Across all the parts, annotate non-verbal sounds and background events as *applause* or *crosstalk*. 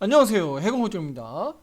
안녕하세요. 해공호조입니다.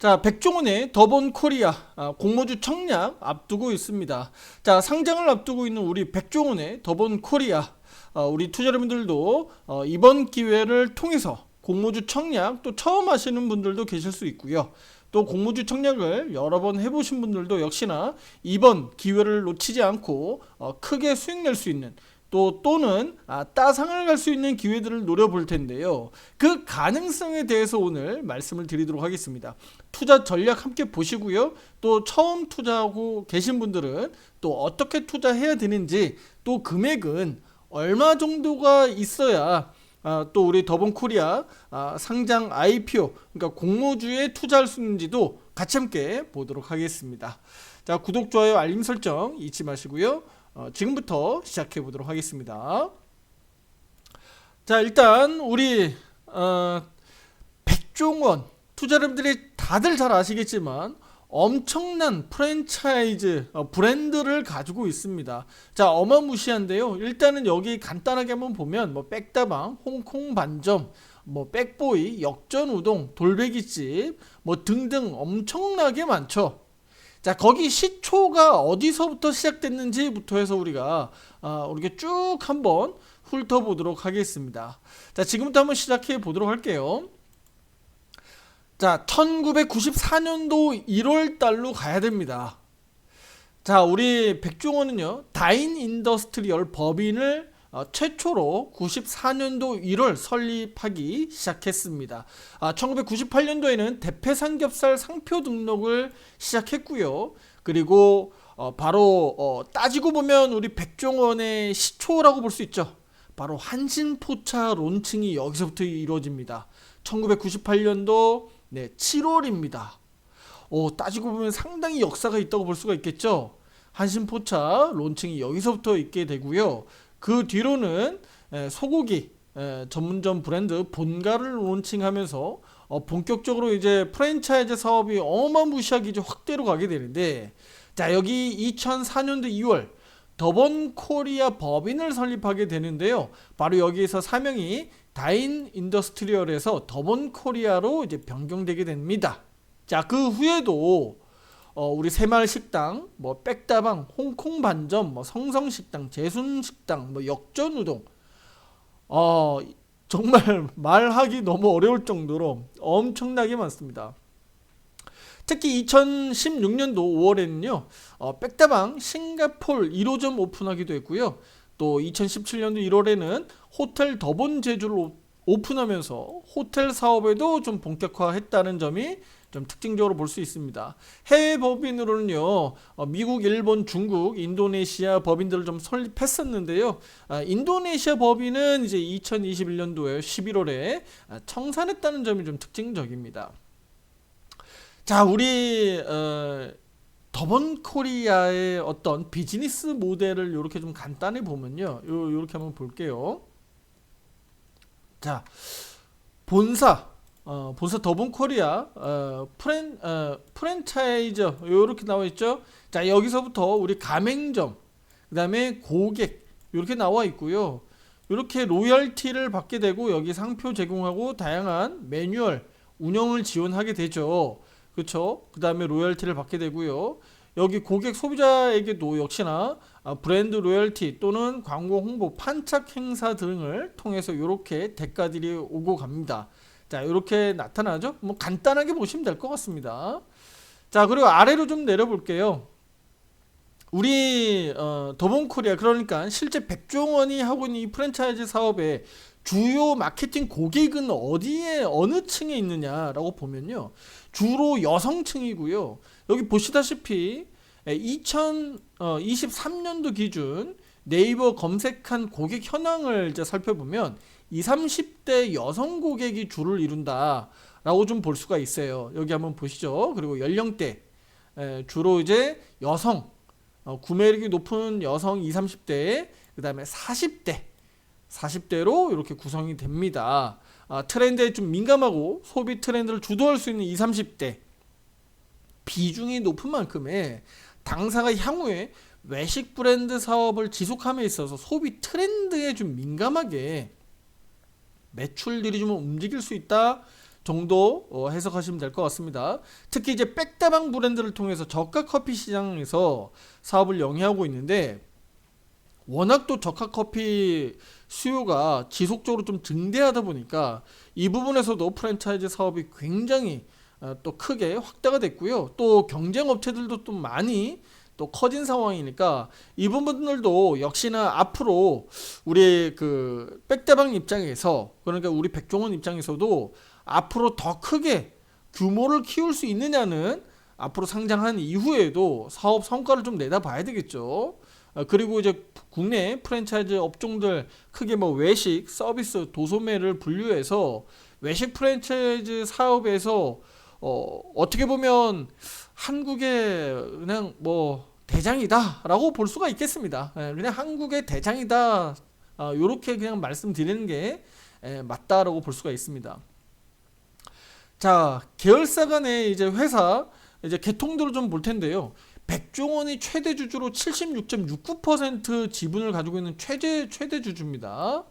자, 백종원의 더본 코리아 아, 공모주 청약 앞두고 있습니다. 자, 상장을 앞두고 있는 우리 백종원의 더본 코리아 아, 우리 투자 여러분들도 어, 이번 기회를 통해서 공모주 청약 또 처음 하시는 분들도 계실 수 있고요. 또 공모주 청약을 여러 번 해보신 분들도 역시나 이번 기회를 놓치지 않고 어, 크게 수익 낼 수 있는 또 또는 아, 따상을 갈 수 있는 기회들을 노려볼 텐데요. 그 가능성에 대해서 오늘 말씀을 드리도록 하겠습니다. 투자 전략 함께 보시고요. 또 처음 투자하고 계신 분들은 또 어떻게 투자해야 되는지 또 금액은 얼마 정도가 있어야 아, 또 우리 더본 코리아 아, 상장 IPO 그러니까 공모주에 투자할 수 있는지도 같이 함께 보도록 하겠습니다. 자 구독 좋아요 알림 설정 잊지 마시고요. 어, 지금부터 시작해 보도록 하겠습니다. 자 일단 우리 어, 백종원 투자자분들이 다들 잘 아시겠지만 엄청난 프랜차이즈 어, 브랜드를 가지고 있습니다. 자 어마무시한데요. 일단은 여기 간단하게 한번 보면 뭐 백다방, 홍콩 반점, 뭐 백보이, 역전 우동, 돌베기집 뭐 등등 엄청나게 많죠. 자 거기 시초가 어디서부터 시작됐는지부터 해서 우리가 아, 우리가 쭉 한번 훑어보도록 하겠습니다. 자 지금부터 한번 시작해 보도록 할게요. 자 1994년도 1월 달로 가야 됩니다. 자 우리 백종원은요 다인 인더스트리얼 법인을 어, 최초로 94년도 1월 설립하기 시작했습니다. 아, 1998년도에는 대패 삼겹살 상표 등록을 시작했고요. 그리고 어, 바로 어, 따지고 보면 우리 백종원의 시초라고 볼 수 있죠. 바로 한신포차 론칭이 여기서부터 이루어집니다. 1998년도 네, 7월입니다. 오, 따지고 보면 상당히 역사가 있다고 볼 수가 있겠죠. 한신포차 론칭이 여기서부터 있게 되고요. 그 뒤로는 에, 소고기 에, 전문점 브랜드 본가를 론칭하면서 어, 본격적으로 이제 프랜차이즈 사업이 어마무시하게 이제 확대로 가게 되는데 자 여기 2004년도 2월 더본 코리아 법인을 설립하게 되는데요. 바로 여기에서 사명이 다인 인더스트리얼에서 더본 코리아로 이제 변경되게 됩니다. 자 그 후에도 어, 우리 새마을 식당, 뭐 백다방, 홍콩 반점, 뭐 성성 식당, 재순 식당, 뭐 역전 우동. 어, 정말 *laughs* 말하기 너무 어려울 정도로 엄청나게 많습니다. 특히 2016년도 5월에는요, 어, 백다방 싱가폴 1호점 오픈하기도 했고요. 또 2017년도 1월에는 호텔 더본 제주를 오- 오픈하면서 호텔 사업에도 좀 본격화했다는 점이 좀 특징적으로 볼 수 있습니다. 해외 법인으로는요, 어, 미국, 일본, 중국, 인도네시아 법인들을 좀 설립했었는데요. 아, 인도네시아 법인은 이제 2021년도에 11월에 아, 청산했다는 점이 좀 특징적입니다. 자, 우리 어, 더본 코리아의 어떤 비즈니스 모델을 이렇게 좀 간단히 보면요, 요 요렇게 한번 볼게요. 자, 본사 어, 본사 더본 코리아 어, 프랜 어, 프랜차이즈 요렇게 나와 있죠. 자 여기서부터 우리 가맹점 그다음에 고객 이렇게 나와 있고요. 이렇게 로열티를 받게 되고 여기 상표 제공하고 다양한 매뉴얼 운영을 지원하게 되죠. 그렇죠? 그 다음에 로열티를 받게 되고요. 여기 고객 소비자에게도 역시나 아, 브랜드 로열티 또는 광고 홍보 판착 행사 등을 통해서 이렇게 대가들이 오고 갑니다. 자, 이렇게 나타나죠? 뭐 간단하게 보시면 될 것 같습니다. 자, 그리고 아래로 좀 내려볼게요. 우리 어, 더본 코리아 그러니까 실제 백종원이 하고 있는 이 프랜차이즈 사업의 주요 마케팅 고객은 어디에 어느 층에 있느냐라고 보면요. 주로 여성층이고요. 여기 보시다시피 2023년도 기준 네이버 검색한 고객 현황을 이제 살펴보면 20, 30대 여성 고객이 주를 이룬다라고 좀 볼 수가 있어요. 여기 한번 보시죠. 그리고 연령대 에, 주로 이제 여성 어, 구매력이 높은 여성 20, 30대 그다음에 40대 40대로 이렇게 구성이 됩니다. 아, 트렌드에 좀 민감하고 소비 트렌드를 주도할 수 있는 20, 30대 비중이 높은 만큼에 당사가 향후에 외식 브랜드 사업을 지속함에 있어서 소비 트렌드에 좀 민감하게 매출들이 좀 움직일 수 있다 정도 어, 해석하시면 될 것 같습니다. 특히 이제 백다방 브랜드를 통해서 저가 커피 시장에서 사업을 영위하고 있는데 워낙 또 저가 커피 수요가 지속적으로 좀 증대하다 보니까 이 부분에서도 프랜차이즈 사업이 굉장히 어, 또 크게 확대가 됐고요. 또 경쟁 업체들도 또 많이 또 커진 상황이니까 이 부분들도 역시나 앞으로 우리 그 백다방 입장에서 그러니까 우리 백종원 입장에서도 앞으로 더 크게 규모를 키울 수 있느냐는 앞으로 상장한 이후에도 사업 성과를 좀 내다봐야 되겠죠. 어, 그리고 이제 국내 프랜차이즈 업종들 크게 뭐 외식, 서비스, 도소매를 분류해서 외식 프랜차이즈 사업에서 어, 어떻게 보면 한국의 그냥 뭐 대장이다라고 볼 수가 있겠습니다. 예, 그냥 한국의 대장이다. 아, 요렇게 그냥 말씀드리는 게 예, 맞다라고 볼 수가 있습니다. 자, 계열사 간의 이제 회사 이제 개통들을 좀볼 텐데요. 백종원이 최대 주주로 76.69% 지분을 가지고 있는 최대 최대 주주입니다.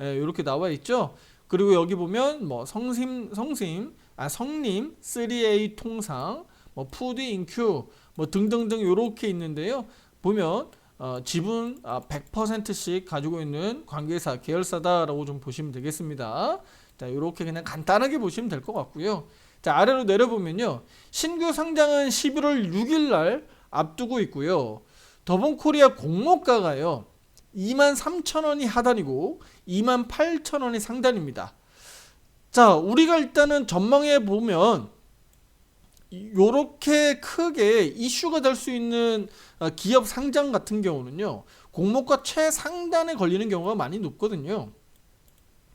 예, 이렇게 나와 있죠. 그리고 여기 보면 뭐 성심 성심 아 성림 3A 통상 뭐 푸드 인큐 뭐 등등등 이렇게 있는데요. 보면 어, 지분 아, 100%씩 가지고 있는 관계사 계열사다라고 좀 보시면 되겠습니다. 자, 이렇게 그냥 간단하게 보시면 될 것 같고요. 자, 아래로 내려보면요. 신규 상장은 11월 6일 날 앞두고 있고요. 더본코리아 공모가가요. 2만 3천 원이 하단이고 2만 8천 원이 상단입니다. 자, 우리가 일단은 전망해 보면 요렇게 크게 이슈가 될 수 있는 어, 기업 상장 같은 경우는요. 공모가 최상단에 걸리는 경우가 많이 높거든요.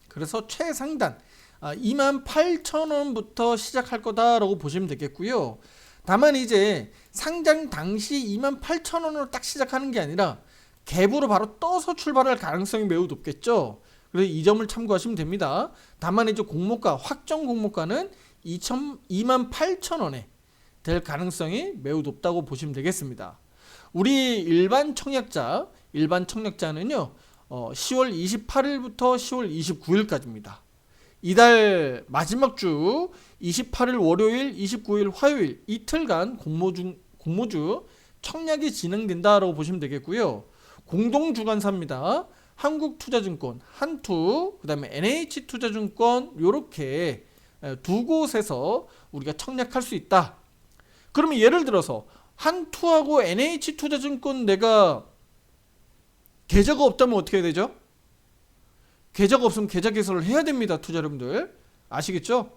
그래서 최상단 2만 8천 원부터 시작할 거다라고 보시면 되겠고요. 다만 이제 상장 당시 2만 8천 원으로 딱 시작하는 게 아니라 갭으로 바로 떠서 출발할 가능성이 매우 높겠죠. 그래서 이 점을 참고하시면 됩니다. 다만 이제 공모가 확정 공모가는 2천, 2만 8천 원에 될 가능성이 매우 높다고 보시면 되겠습니다. 우리 일반 청약자, 일반 청약자는요, 어, 10월 28일부터 10월 29일까지입니다. 이달 마지막 주 28일 월요일, 29일 화요일 이틀간 공모주, 공모주 청약이 진행된다라고 보시면 되겠고요. 공동 주관사입니다. 한국투자증권, 한투, 그 다음에 NH투자증권 요렇게 두 곳에서 우리가 청약할 수 있다. 그러면 예를 들어서 한투하고 NH투자증권 내가 계좌가 없다면 어떻게 해야 되죠? 계좌가 없으면 계좌 개설을 해야 됩니다, 투자 여러분들. 아시겠죠?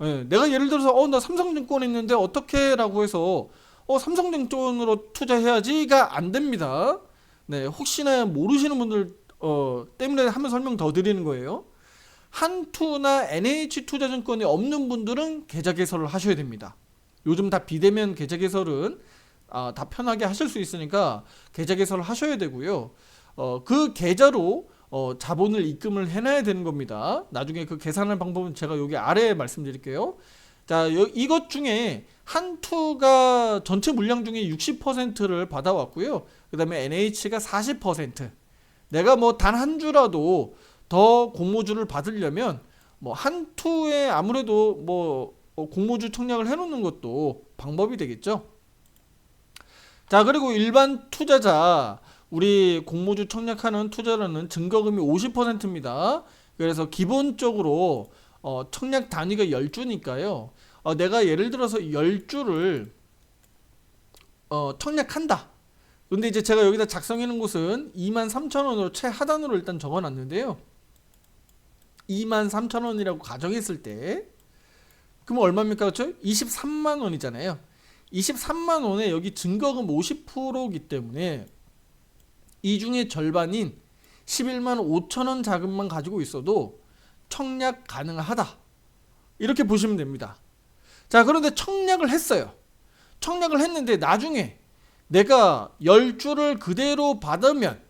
예, 내가 예를 들어서 어 나 삼성증권 있는데 어떻게 라고 해서 어 삼성증권으로 투자해야지가 안 됩니다. 네, 혹시나 모르시는 분들 어 때문에 한번 설명 더 드리는 거예요. 한투나 NH투자증권이 없는 분들은 계좌 개설을 하셔야 됩니다. 요즘 다 비대면 계좌 개설은 아, 다 편하게 하실 수 있으니까 계좌 개설을 하셔야 되고요. 어, 그 계좌로 어, 자본을 입금을 해놔야 되는 겁니다. 나중에 그 계산하는 방법은 제가 여기 아래에 말씀드릴게요. 자, 여, 이것 중에 한투가 전체 물량 중에 60%를 받아왔고요. 그 다음에 NH가 40%. 내가 뭐 단 한 주라도 더 공모주를 받으려면 뭐 한투에 아무래도 뭐 공모주 청약을 해놓는 것도 방법이 되겠죠. 자, 그리고 일반 투자자, 우리 공모주 청약하는 투자자는 증거금이 50%입니다. 그래서 기본적으로 어, 청약 단위가 10주니까요. 어, 내가 예를 들어서 10주를 어, 청약한다. 근데 이제 제가 여기다 작성해 놓은 곳은 23,000원으로 최하단으로 일단 적어 놨는데요. 23,000원이라고 가정했을 때 그럼 얼마입니까? 그렇죠? 23만 원이잖아요. 23만 원에 여기 증거금 50%이기 때문에 이 중에 절반인 11만 5천 원 자금만 가지고 있어도 청약 가능하다. 이렇게 보시면 됩니다. 자, 그런데 청약을 했어요. 청약을 했는데 나중에 내가 10주를 그대로 받으면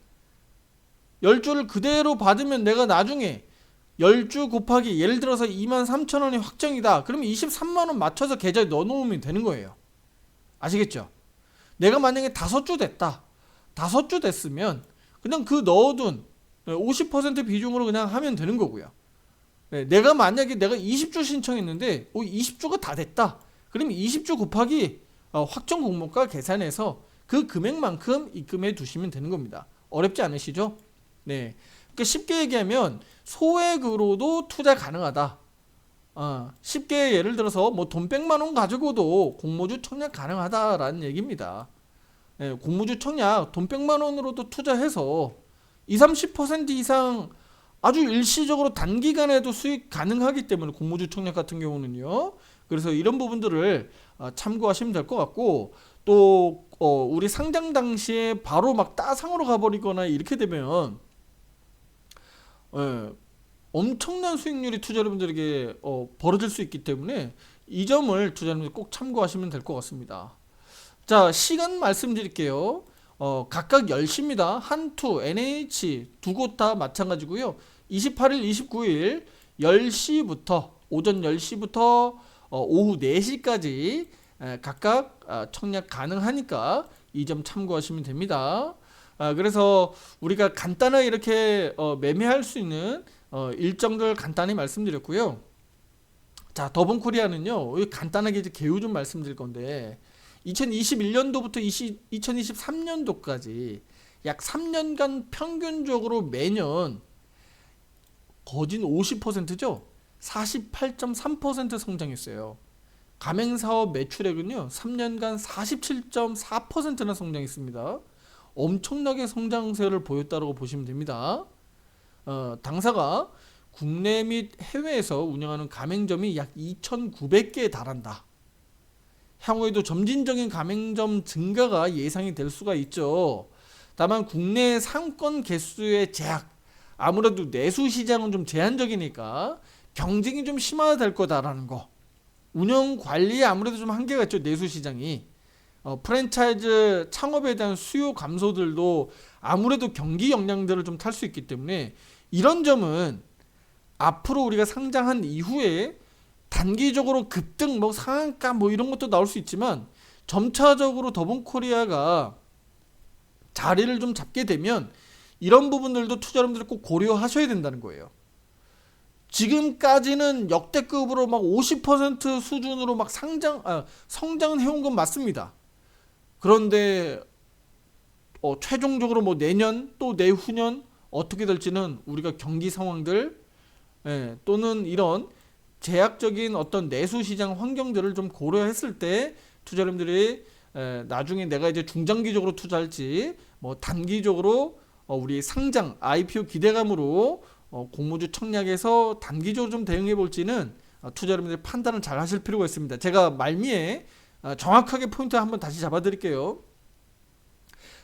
10주를 그대로 받으면 내가 나중에 10주 곱하기 예를 들어서 2만 3천 원이 확정이다. 그러면 23만 원 맞춰서 계좌에 넣어 놓으면 되는 거예요. 아시겠죠? 내가 만약에 다섯 주 됐다. 다섯 주 됐으면 그냥 그 넣어둔 50% 비중으로 그냥 하면 되는 거고요. 네, 내가 만약에 내가 20주 신청했는데 어, 20주가 다 됐다. 그럼 20주 곱하기 어, 확정 공모가 계산해서 그 금액만큼 입금해 두시면 되는 겁니다. 어렵지 않으시죠? 네. 그러니까 쉽게 얘기하면 소액으로도 투자 가능하다. 어, 쉽게 예를 들어서 뭐 돈 100만 원 가지고도 공모주 청약 가능하다라는 얘기입니다. 예, 공모주 청약 돈 100만 원으로도 투자해서 20, 30% 이상 아주 일시적으로 단기간에도 수익 가능하기 때문에 공모주 청약 같은 경우는요. 그래서 이런 부분들을 어, 참고하시면 될 것 같고 또 어, 우리 상장 당시에 바로 막 따상으로 가버리거나 이렇게 되면 예, 엄청난 수익률이 투자자분들에게 어, 벌어질 수 있기 때문에 이 점을 투자자분들 꼭 참고하시면 될 것 같습니다. 자 시간 말씀드릴게요. 어, 각각 10시입니다. 한투, NH 두 곳 다 마찬가지고요. 28일, 29일 10시부터 오전 10시부터 어, 오후 4시까지 에, 각각 아, 청약 가능하니까 이 점 참고하시면 됩니다. 아, 그래서 우리가 간단하게 이렇게 어, 매매할 수 있는 어, 일정들 간단히 말씀드렸고요. 자, 더본 코리아는요. 간단하게 이제 개요 좀 말씀드릴 건데 2021년도부터 20, 2023년도까지 약 3년간 평균적으로 매년 거진 50%죠. 48.3% 성장했어요. 가맹사업 매출액은요. 3년간 47.4%나 성장했습니다. 엄청나게 성장세를 보였다고 보시면 됩니다. 어, 당사가 국내 및 해외에서 운영하는 가맹점이 약 2,900개에 달한다. 향후에도 점진적인 가맹점 증가가 예상이 될 수가 있죠. 다만 국내 상권 개수의 제약, 아무래도 내수 시장은 좀 제한적이니까 경쟁이 좀 심화될 거다라는 거. 운영 관리에 아무래도 좀 한계가 있죠. 내수 시장이. 어, 프랜차이즈 창업에 대한 수요 감소들도 아무래도 경기 영향들을 좀 탈 수 있기 때문에 이런 점은 앞으로 우리가 상장한 이후에 단기적으로 급등 뭐 상한가 뭐 이런 것도 나올 수 있지만 점차적으로 더본코리아가 자리를 좀 잡게 되면 이런 부분들도 투자자분들이 꼭 고려하셔야 된다는 거예요. 지금까지는 역대급으로 막 50% 수준으로 막 상장 아, 성장을 해온 건 맞습니다. 그런데 어, 최종적으로 뭐 내년 또 내후년 어떻게 될지는 우리가 경기 상황들 예, 또는 이런 제약적인 어떤 내수 시장 환경들을 좀 고려했을 때 투자자님들이 에, 나중에 내가 이제 중장기적으로 투자할지 뭐 단기적으로 어, 우리 상장 IPO 기대감으로 어, 공모주 청약에서 단기적으로 좀 대응해 볼지는 어, 투자자님들이 판단을 잘 하실 필요가 있습니다. 제가 말미에 어, 정확하게 포인트 한번 다시 잡아드릴게요.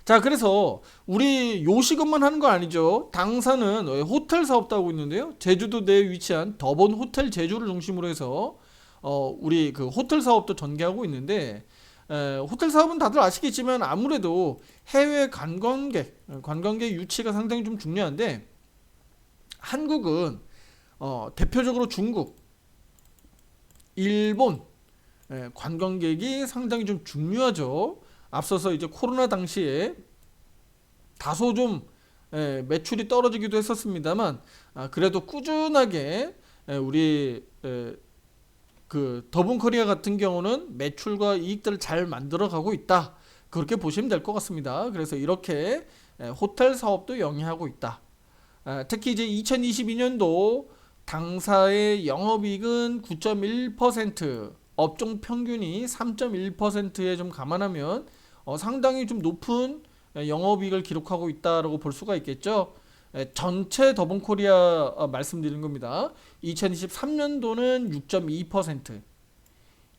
자, 그래서 우리 요식업만 하는 거 아니죠. 당사는 호텔 사업도 하고 있는데요. 제주도 내에 위치한 더본 호텔 제주를 중심으로 해서 어, 우리 그 호텔 사업도 전개하고 있는데 에, 호텔 사업은 다들 아시겠지만 아무래도 해외 관광객, 관광객 유치가 상당히 좀 중요한데 한국은 어, 대표적으로 중국, 일본 에, 관광객이 상당히 좀 중요하죠. 앞서서 이제 코로나 당시에 다소 좀 에, 매출이 떨어지기도 했었습니다만 아, 그래도 꾸준하게 에, 우리 에, 그 더본코리아 같은 경우는 매출과 이익들을 잘 만들어가고 있다 그렇게 보시면 될 것 같습니다. 그래서 이렇게 에, 호텔 사업도 영위하고 있다. 아, 특히 이제 2022년도 당사의 영업이익은 9.1% 업종 평균이 3.1%에 좀 감안하면 어, 상당히 좀 높은 영업이익을 기록하고 있다라고 볼 수가 있겠죠. 에, 전체 더본코리아 어, 말씀드리는 겁니다. 2023년도는 6.2%,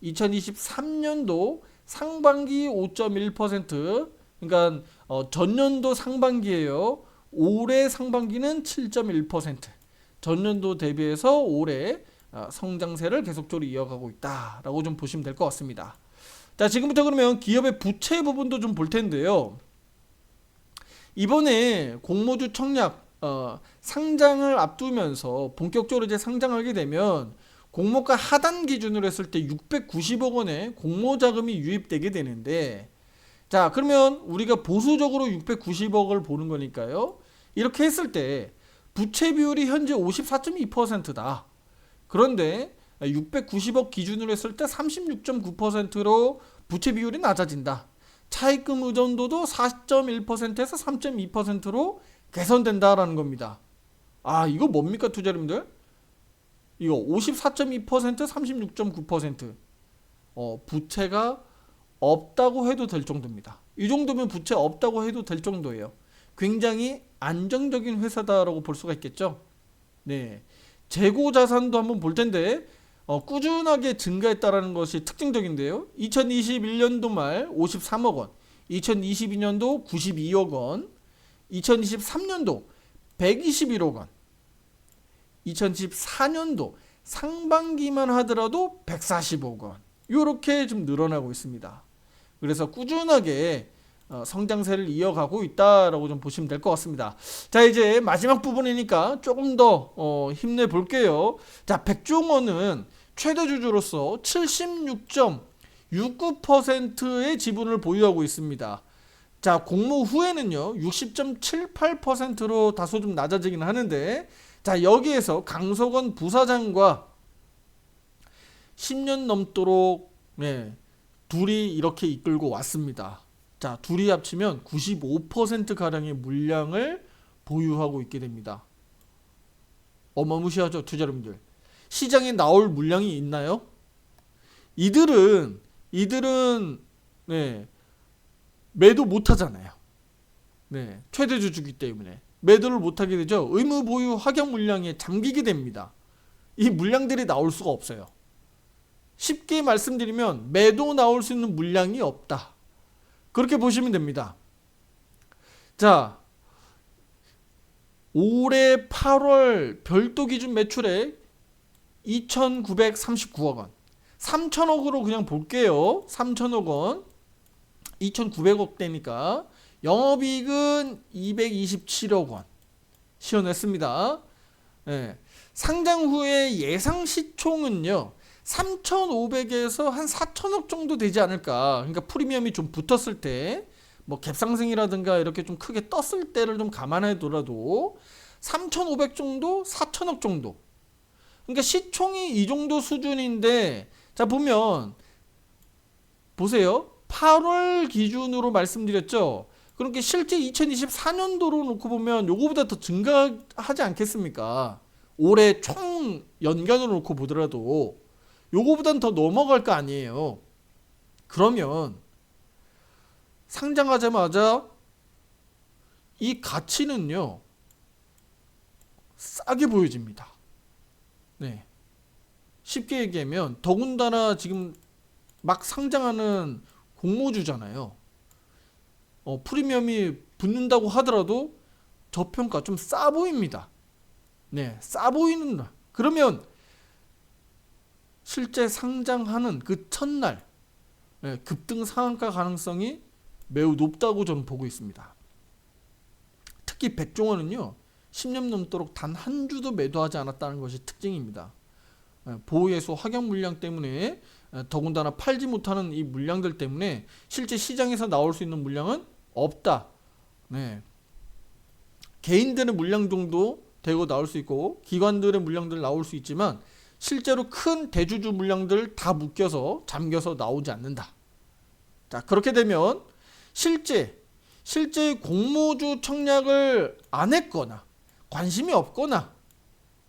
2023년도 상반기 5.1%, 그러니까 어, 전년도 상반기예요. 올해 상반기는 7.1%, 전년도 대비해서 올해 어, 성장세를 계속적으로 이어가고 있다라고 좀 보시면 될 것 같습니다. 자, 지금부터 그러면 기업의 부채 부분도 좀 볼 텐데요. 이번에 공모주 청약 어, 상장을 앞두면서 본격적으로 이제 상장하게 되면 공모가 하단 기준으로 했을 때 690억 원의 공모 자금이 유입되게 되는데 자, 그러면 우리가 보수적으로 690억을 보는 거니까요. 이렇게 했을 때 부채 비율이 현재 54.2%다. 그런데 690억 기준으로 했을 때 36.9%로 부채 비율이 낮아진다. 차입금 의존도도 4.1%에서 3.2%로 개선된다라는 겁니다. 아, 이거 뭡니까 투자자님들? 이거 54.2% 36.9% 어, 부채가 없다고 해도 될 정도입니다. 이 정도면 부채 없다고 해도 될 정도예요. 굉장히 안정적인 회사다라고 볼 수가 있겠죠. 네. 재고 자산도 한번 볼 텐데 어, 꾸준하게 증가했다라는 것이 특징적인데요. 2021년도 말 53억 원, 2022년도 92억 원, 2023년도 121억 원, 2014년도 상반기만 하더라도 140억 원. 이렇게 좀 늘어나고 있습니다. 그래서 꾸준하게 어, 성장세를 이어가고 있다라고 좀 보시면 될 것 같습니다. 자 이제 마지막 부분이니까 조금 더 어, 힘내 볼게요. 자 백종원은 최대 주주로서 76.69%의 지분을 보유하고 있습니다. 자 공모 후에는요 60.78%로 다소 좀 낮아지긴 하는데 자 여기에서 강석원 부사장과 10년 넘도록 네, 둘이 이렇게 이끌고 왔습니다. 자, 둘이 합치면 95% 가량의 물량을 보유하고 있게 됩니다. 어마무시하죠, 투자자분들. 시장에 나올 물량이 있나요? 이들은 이들은 네, 매도 못 하잖아요. 네, 최대 주주기 때문에 매도를 못 하게 되죠. 의무 보유 확약 물량에 잠기게 됩니다. 이 물량들이 나올 수가 없어요. 쉽게 말씀드리면 매도 나올 수 있는 물량이 없다. 그렇게 보시면 됩니다. 자, 올해 8월 별도 기준 매출액 2,939억 원. 3천억으로 그냥 볼게요. 3천억 원. 2,900억 대니까 영업이익은 227억 원. 시원했습니다. 예. 상장 후에 예상 시총은요. 3,500에서 한 4천억 정도 되지 않을까. 그러니까 프리미엄이 좀 붙었을 때, 뭐 갭상승이라든가 이렇게 좀 크게 떴을 때를 좀 감안해 두라도 3,500 정도, 4천억 정도. 그러니까 시총이 이 정도 수준인데, 자 보면 보세요. 8월 기준으로 말씀드렸죠. 그렇게 실제 2024년도로 놓고 보면 요거보다 더 증가하지 않겠습니까? 올해 총 연간으로 놓고 보더라도 요거보단 더 넘어갈 거 아니에요. 그러면 상장 하자마자 이 가치는요 싸게 보여집니다. 네. 쉽게 얘기하면 더군다나 지금 막 상장하는 공모주잖아요. 어, 프리미엄이 붙는다고 하더라도 저평가 좀 싸 보입니다. 네, 싸 보이는 그러면 실제 상장하는 그 첫날 예, 급등 상한가 가능성이 매우 높다고 저는 보고 있습니다. 특히 백종원은요 10년 넘도록 단 한 주도 매도하지 않았다는 것이 특징입니다. 예, 보호예수 확약 물량 때문에 예, 더군다나 팔지 못하는 이 물량들 때문에 실제 시장에서 나올 수 있는 물량은 없다. 네. 개인들의 물량 정도 되고 나올 수 있고 기관들의 물량들 나올 수 있지만 실제로 큰 대주주 물량들 다 묶여서 잠겨서 나오지 않는다. 자, 그렇게 되면 실제 실제 공모주 청약을 안 했거나 관심이 없거나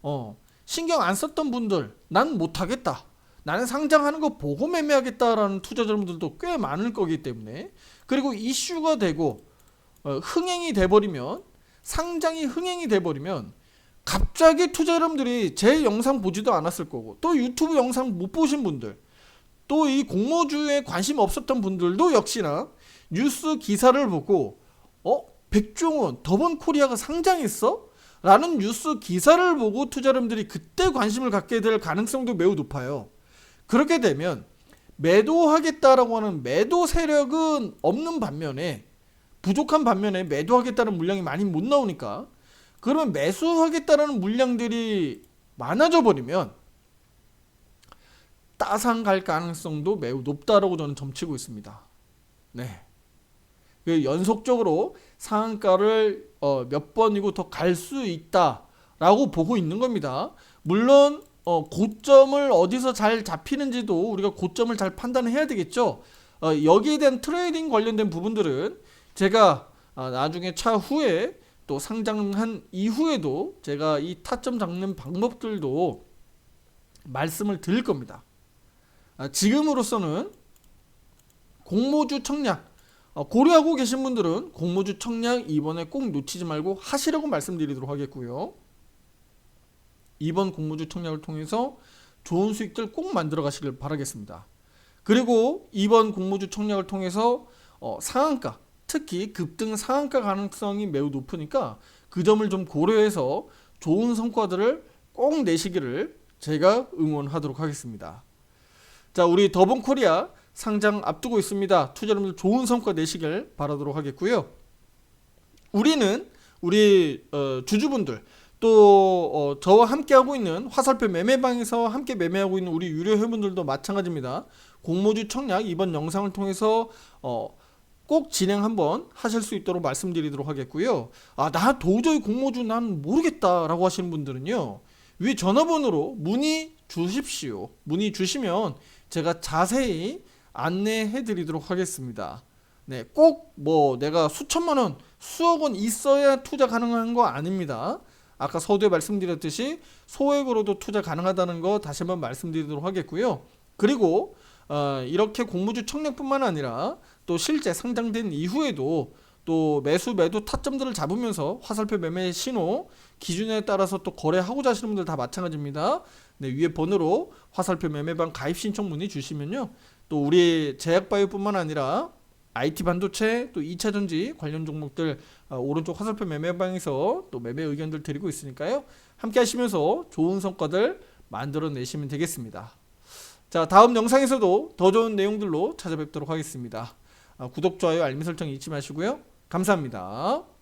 어, 신경 안 썼던 분들 난 못하겠다. 나는 상장하는 거 보고 매매하겠다라는 투자자분들도 꽤 많을 거기 때문에 그리고 이슈가 되고 어, 흥행이 돼버리면 상장이 흥행이 돼버리면 갑자기 투자 여러분들이 제 영상 보지도 않았을 거고 또 유튜브 영상 못 보신 분들 또 이 공모주에 관심 없었던 분들도 역시나 뉴스 기사를 보고 어 백종원 더번 코리아가 상장했어? 라는 뉴스 기사를 보고 투자 여러분들이 그때 관심을 갖게 될 가능성도 매우 높아요. 그렇게 되면 매도하겠다라고 하는 매도 세력은 없는 반면에 부족한 반면에 매도하겠다는 물량이 많이 못 나오니까 그러면 매수하겠다라는 물량들이 많아져 버리면 따상 갈 가능성도 매우 높다라고 저는 점치고 있습니다. 네. 그 연속적으로 상한가를 어, 몇 번이고 더 갈 수 있다라고 보고 있는 겁니다. 물론 어, 고점을 어디서 잘 잡히는지도 우리가 고점을 잘 판단해야 되겠죠. 어, 여기에 대한 트레이딩 관련된 부분들은 제가 아, 나중에 차후에 또 상장한 이후에도 제가 이 타점 잡는 방법들도 말씀을 드릴 겁니다. 아, 지금으로서는 공모주 청약 어, 고려하고 계신 분들은 공모주 청약 이번에 꼭 놓치지 말고 하시라고 말씀드리도록 하겠고요. 이번 공모주 청약을 통해서 좋은 수익들 꼭 만들어 가시길 바라겠습니다. 그리고 이번 공모주 청약을 통해서 어, 상한가 특히 급등 상한가 가능성이 매우 높으니까 그 점을 좀 고려해서 좋은 성과들을 꼭 내시기를 제가 응원하도록 하겠습니다. 자, 우리 더본 코리아 상장 앞두고 있습니다. 투자자분들 좋은 성과 내시길 바라도록 하겠고요. 우리는 우리 어, 주주분들 또 어, 저와 함께 하고 있는 화살표 매매방에서 함께 매매하고 있는 우리 유료 회원분들도 마찬가지입니다. 공모주 청약 이번 영상을 통해서 어, 꼭 진행 한번 하실 수 있도록 말씀드리도록 하겠고요. 아, 나 도저히 공모주 난 모르겠다라고 하시는 분들은요. 위에 전화번호로 문의 주십시오. 문의 주시면 제가 자세히 안내해 드리도록 하겠습니다. 네, 꼭 뭐 내가 수천만 원, 수억 원 있어야 투자 가능한 거 아닙니다. 아까 서두에 말씀드렸듯이 소액으로도 투자 가능하다는 거 다시 한번 말씀드리도록 하겠고요. 그리고 어, 이렇게 공모주 청약뿐만 아니라 또 실제 상장된 이후에도 또 매수 매도 타점들을 잡으면서 화살표 매매 신호 기준에 따라서 또 거래하고자 하시는 분들 다 마찬가지입니다. 네, 위에 번호로 화살표 매매방 가입 신청 문의 주시면요. 또 우리 제약바이오뿐만 아니라 IT 반도체 또 2차 전지 관련 종목들 어, 오른쪽 화살표 매매방에서 또 매매 의견들 드리고 있으니까요. 함께 하시면서 좋은 성과들 만들어 내시면 되겠습니다. 자, 다음 영상에서도 더 좋은 내용들로 찾아뵙도록 하겠습니다. 아, 구독, 좋아요, 알림 설정 잊지 마시고요. 감사합니다.